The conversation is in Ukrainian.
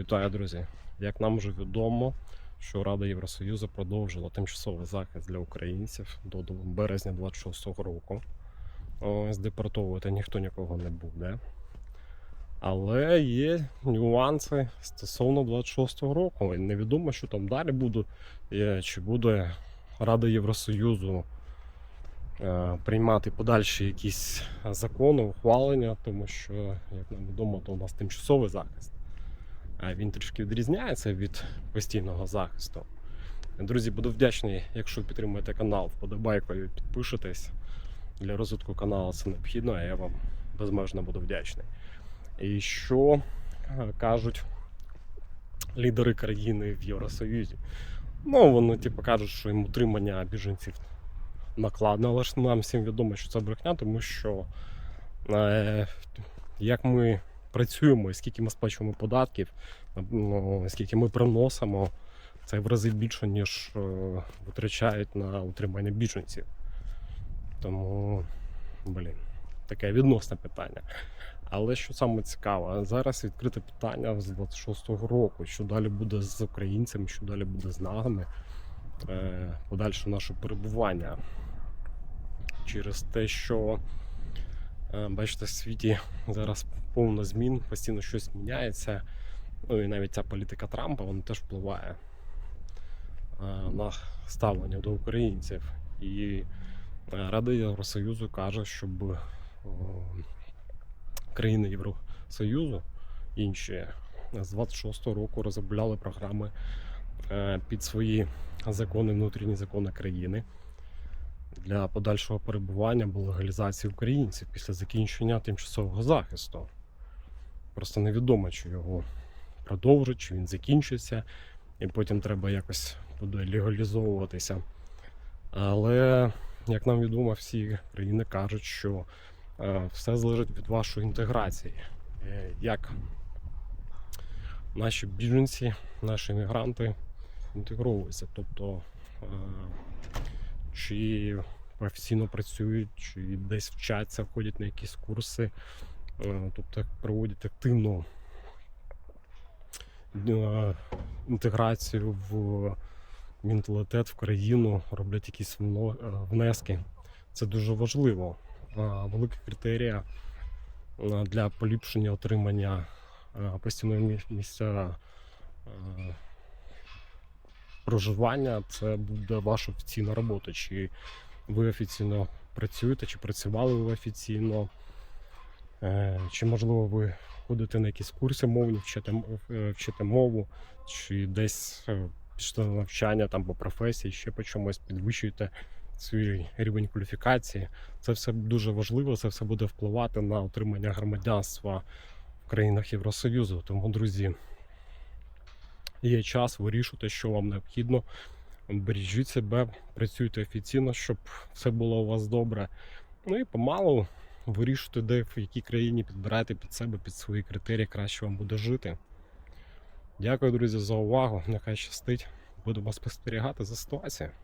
Вітаю, друзі! Як нам вже відомо, що Рада Євросоюзу продовжила тимчасовий захист для українців до березня 26-го року. Ось депортовувати ніхто нікого не буде. Але є нюанси стосовно 26-го року. І невідомо, що там далі буде, чи буде Рада Євросоюзу е, приймати подальші якісь закони, ухвалення, тому що, як нам відомо, то у нас тимчасовий захист. Він трішки відрізняється від постійного захисту. Друзі, буду вдячний, якщо підтримуєте канал вподобайкою, підпишетесь. Для розвитку каналу це необхідно, а я вам безмежно буду вдячний. І що е, кажуть лідери країни в Євросоюзі? Ну, вони типу кажуть, що їм утримання біженців накладно, але ж нам всім відомо, що це брехня, тому що е, як ми працюємо, і скільки ми сплачуємо податків, ну, скільки ми приносимо, це в рази більше, ніж е, витрачають на утримання біженців. Тому, блін, таке відносне питання. Але що саме цікаве, зараз відкрите питання з 26-го року, що далі буде з українцями, що далі буде з нами, е, подальше наше перебування. Через те, що бачите, в світі зараз повно змін, постійно щось міняється. Ну і навіть ця політика Трампа вона теж впливає е, на ставлення до українців. І е, Рада Євросоюзу каже, щоб країни Євросоюзу інші з 26-го року розробляли програми е, під свої закони, внутрішні закони країни для подальшого перебування або легалізації українців після закінчення тимчасового захисту. Просто невідомо, чи його продовжить, чи він закінчиться, і потім треба якось буде легалізовуватися. Але, як нам відомо, всі країни кажуть, що е, все залежить від вашої інтеграції. Е, Як наші біженці, наші мігранти інтегровуються. Тобто, е, чи професійно працюють, чи десь вчаться, ходять на якісь курси, е, тобто проводять активну е, інтеграцію в менталітет в країну, роблять якісь е, внески. Це дуже важливо. Велика критерія для поліпшення отримання постійного місця проживання це буде ваша офіційна робота. Чи ви офіційно працюєте, чи працювали ви офіційно, е, чи можливо ви ходите на якісь курси мовні, вчите, е, вчите мову, чи десь е, пішли на навчання там по професії, ще по чомусь підвищуєте свій рівень кваліфікації. Це все дуже важливо, це все буде впливати на отримання громадянства в країнах Євросоюзу. Тому, друзі, є час вирішувати, що вам необхідно. Бережіть себе, працюйте офіційно, щоб все було у вас добре. Ну і помалу вирішуйте, де в якій країні підбирайте під себе, під свої критерії, краще вам буде жити. Дякую, друзі, за увагу. Нехай щастить. Будемо спостерігати за ситуацією.